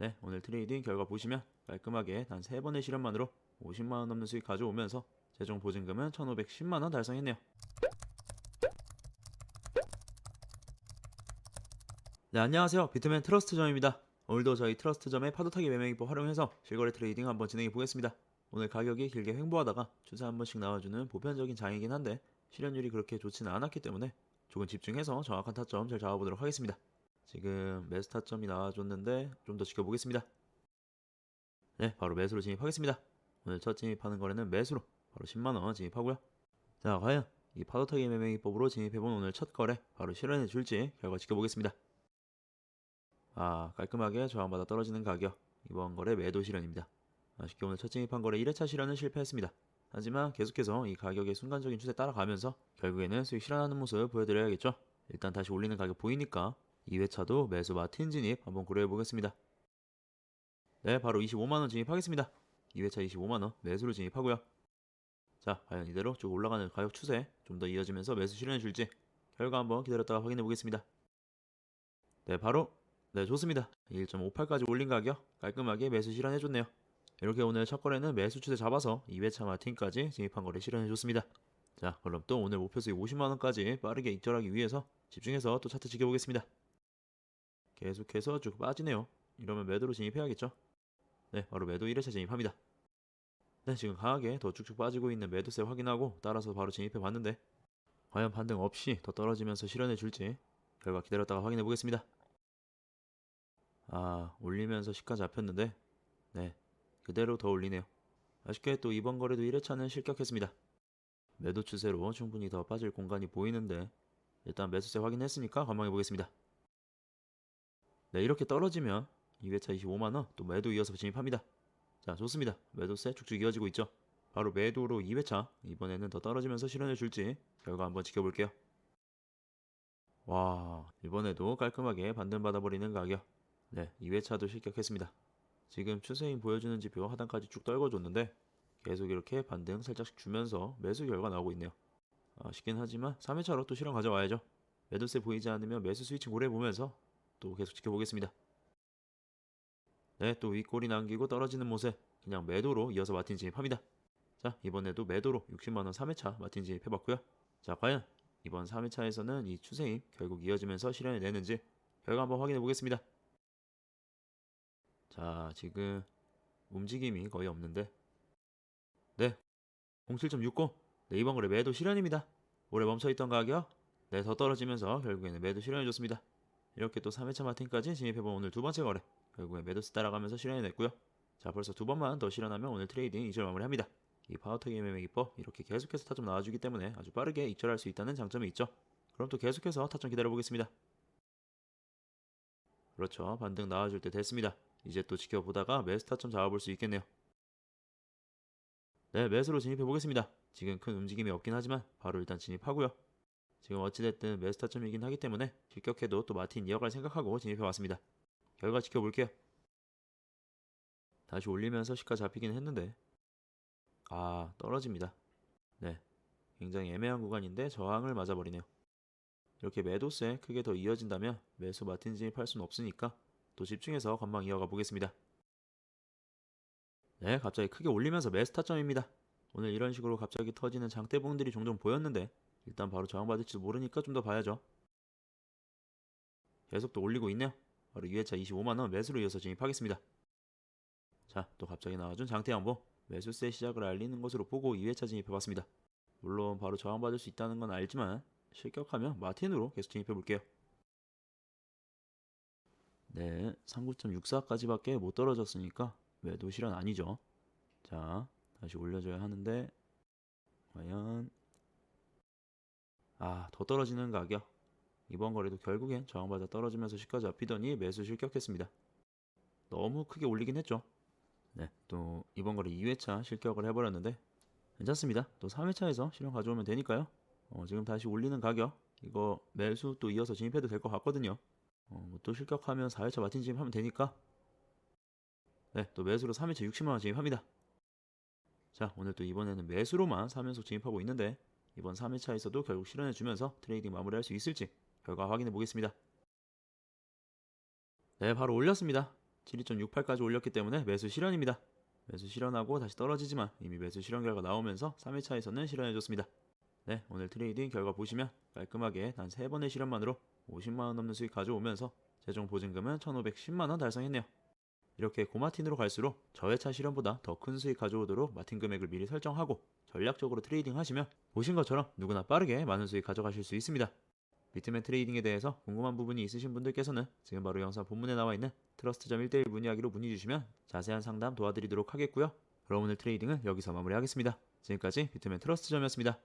네, 오늘 트레이딩 결과 보시면 깔끔하게 단 3번의 실현만으로 50만원 넘는 수익 가져오면서 최종 보증금은 1510만원 달성했네요. 네, 안녕하세요. 비트맨 트러스트점입니다. 오늘도 저희 트러스트점의 파도타기 매매기법 활용해서 실거래 트레이딩 한번 진행해 보겠습니다. 오늘 가격이 길게 횡보하다가 추세 한 번씩 나와주는 보편적인 장이긴 한데 실현율이 그렇게 좋지는 않았기 때문에 조금 집중해서 정확한 타점 잘 잡아보도록 하겠습니다. 지금 매수 타점이 나와줬는데 좀 더 지켜보겠습니다. 네, 바로 매수로 진입하겠습니다. 오늘 첫 진입하는 거래는 매수로 바로 10만원 진입하고요. 자, 과연 이 파도타기 매매기법으로 진입해본 오늘 첫 거래 바로 실현해 줄지 결과 지켜보겠습니다. 아, 깔끔하게 저항받아 떨어지는 가격. 이번 거래 매도 실현입니다. 아쉽게 오늘 첫 진입한 거래 1회차 실현은 실패했습니다. 하지만 계속해서 이 가격의 순간적인 추세 따라가면서 결국에는 수익 실현하는 모습 보여드려야겠죠. 일단 다시 올리는 가격 보이니까 2회차도 매수 마틴 진입 한번 고려해 보겠습니다. 네, 바로 25만원 진입하겠습니다. 2회차 25만원 매수로 진입하고요. 자, 과연 이대로 쭉 올라가는 가격 추세 좀 더 이어지면서 매수 실현해 줄지 결과 한번 기다렸다가 확인해 보겠습니다. 네, 바로 네, 좋습니다. 1.58까지 올린 가격 깔끔하게 매수 실현해 줬네요. 이렇게 오늘 첫 거래는 매수 추세 잡아서 2회차 마틴까지 진입한 거래 실현해 줬습니다. 자, 그럼 또 오늘 목표 수익 50만 원까지 빠르게 익절하기 위해서 집중해서 또 차트 지켜보겠습니다. 계속해서 쭉 빠지네요. 이러면 매도로 진입해야겠죠? 네, 바로 매도 1회차 진입합니다. 네, 지금 강하게 더 쭉쭉 빠지고 있는 매도세 확인하고 따라서 바로 진입해 봤는데 과연 반등 없이 더 떨어지면서 실현해 줄지 결과 기다렸다가 확인해 보겠습니다. 아, 올리면서 시가 잡혔는데 네, 그대로 더 올리네요. 아쉽게 또 이번 거래도 1회차는 실격했습니다. 매도 추세로 충분히 더 빠질 공간이 보이는데 일단 매수세 확인했으니까 관망해 보겠습니다. 네, 이렇게 떨어지면 2회차 25만원 또 매도 이어서 진입합니다. 자, 좋습니다. 매도세 쭉쭉 이어지고 있죠. 바로 매도로 2회차 이번에는 더 떨어지면서 실현해 줄지 결과 한번 지켜볼게요. 와, 이번에도 깔끔하게 반등 받아 버리는 가격. 네, 2회차도 실격했습니다. 지금 추세인 보여주는 지표 하단까지 쭉 떨궈줬는데 계속 이렇게 반등 살짝씩 주면서 매수 결과 나오고 있네요. 아쉽긴 하지만 3회차로 또 실현 가져와야죠. 매도세 보이지 않으면 매수 스위치 고려해보면서 또 계속 지켜보겠습니다. 네, 또 윗골이 남기고 떨어지는 모습 그냥 매도로 이어서 마틴 진입합니다. 자, 이번에도 매도로 60만원 3회차 마틴 진입해봤고요. 자, 과연 이번 3회차에서는 이 추세임 결국 이어지면서 실현이 되는지 결과 한번 확인해 보겠습니다. 자, 지금 움직임이 거의 없는데 네, 07.60 네, 이번 거래 매도 실현입니다. 오래 멈춰있던 가격 네, 더 떨어지면서 결국에는 매도 실현해줬습니다. 이렇게 또 3회차 마틴까지 진입해본 오늘 두 번째 거래 결국에 매도스 따라가면서 실현해냈고요. 자, 벌써 두 번만 더 실현하면 오늘 트레이딩 이절 마무리합니다. 이 파워터기 MMA 기법 이렇게 계속해서 타점 나와주기 때문에 아주 빠르게 익절할 수 있다는 장점이 있죠. 그럼 또 계속해서 타점 기다려보겠습니다. 그렇죠. 반등 나와줄 때 됐습니다. 이제 또 지켜보다가 매수 타점 잡아볼 수 있겠네요. 네, 매수로 진입해 보겠습니다. 지금 큰 움직임이 없긴 하지만 바로 일단 진입하고요. 지금 어찌됐든 매수 타점이긴 하기 때문에 실격해도 또 마틴 이어갈 생각하고 진입해 왔습니다. 결과 지켜볼게요. 다시 올리면서 시가 잡히긴 했는데 아 떨어집니다. 네, 굉장히 애매한 구간인데 저항을 맞아버리네요. 이렇게 매도세 크게 더 이어진다면 매수 마틴 진입할 수는 없으니까 또 집중해서 건망 이어가 보겠습니다. 네, 갑자기 크게 올리면서 매수 타점입니다. 오늘 이런 식으로 갑자기 터지는 장대봉들이 종종 보였는데 일단 바로 저항받을지도 모르니까 좀 더 봐야죠. 계속 또 올리고 있네요. 바로 2회차 25만원 매수로 이어서 진입하겠습니다. 자, 또 갑자기 나와준 장대 양보 매수세 시작을 알리는 것으로 보고 2회차 진입해봤습니다. 물론 바로 저항받을 수 있다는 건 알지만 실격하면 마틴으로 계속 진입해볼게요. 네, 39.64까지밖에 못 떨어졌으니까 매도 실현 아니죠. 자, 다시 올려줘야 하는데 과연 아, 더 떨어지는 가격. 이번 거래도 결국엔 저항받아 떨어지면서 시가 잡히더니 매수 실격했습니다. 너무 크게 올리긴 했죠. 네, 또 이번 거래 2회차 실격을 해버렸는데 괜찮습니다. 또 3회차에서 실현 가져오면 되니까요. 어, 지금 다시 올리는 가격 이거 매수 또 이어서 진입해도 될 것 같거든요. 어, 뭐 또 실격하면 4회차 마틴 진입하면 되니까 네, 또 매수로 3회차 60만원 진입합니다. 자, 오늘 또 이번에는 매수로만 3연속 진입하고 있는데 이번 3회차에서도 결국 실현해주면서 트레이딩 마무리할 수 있을지 결과 확인해 보겠습니다. 네, 바로 올렸습니다. 72.68까지 올렸기 때문에 매수 실현입니다. 매수 실현하고 다시 떨어지지만 이미 매수 실현 결과 나오면서 3일차에서는 실현해줬습니다. 네, 오늘 트레이딩 결과 보시면 깔끔하게 단 3번의 실현만으로 50만원 넘는 수익 가져오면서 최종 보증금은 1,510만원 달성했네요. 이렇게 고마틴으로 갈수록 저회차 실현보다 더 큰 수익 가져오도록 마틴 금액을 미리 설정하고 전략적으로 트레이딩 하시면 보신 것처럼 누구나 빠르게 많은 수익 가져가실 수 있습니다. 비트맨 트레이딩에 대해서 궁금한 부분이 있으신 분들께서는 지금 바로 영상 본문에 나와 있는 트러스트점 1대1 문의하기로 문의 주시면 자세한 상담 도와드리도록 하겠고요. 그럼 오늘 트레이딩은 여기서 마무리하겠습니다. 지금까지 비트맨 트러스트점이었습니다.